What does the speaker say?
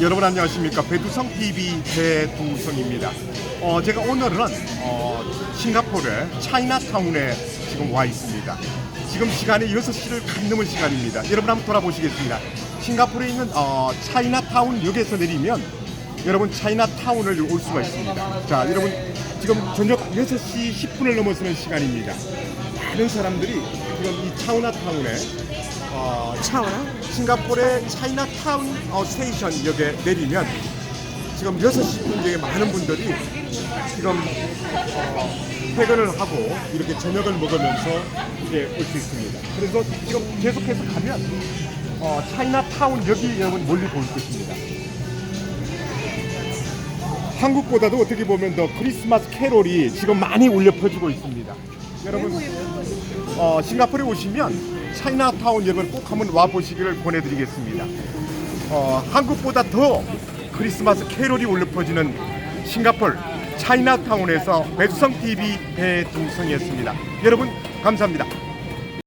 여러분 안녕하십니까 배두성 TV 배두성입니다. 어, 제가 오늘은 어, 싱가포르의 차이나타운에 지금 와 있습니다. 지금 시간이 6시를 간 넘은 시간입니다. 여러분 한번 돌아보시겠습니다. 싱가포르에 있는 어, 차이나타운 역에서 내리면 여러분 차이나타운을 올 수가 있습니다. 자 여러분 지금 저녁 6시 10분을 넘어서는 시간입니다. 많은 사람들이 지금 이 차이나타운에 어, 차오나? 싱가포르의 차이나타운 어, 스테이션 역에 내리면 지금 6시 분경에 많은 분들이 지금 어, 퇴근을 하고 이렇게 저녁을 먹으면서 이제 올 수 있습니다. 그래서 지금 계속해서 가면 어, 차이나타운 역이 여러분 멀리 보일 것입니다. 한국보다도 어떻게 보면 더 크리스마스 캐롤이 지금 많이 울려 퍼지고 있습니다. 여러분 어, 싱가포르에 오시면 차이나타운 여러분 꼭 한번 와 보시기를 권해드리겠습니다. 어, 한국보다 더 크리스마스 캐롤이 울려 퍼지는 싱가포르 차이나타운에서 배두성 TV 배두성이었습니다. 여러분 감사합니다.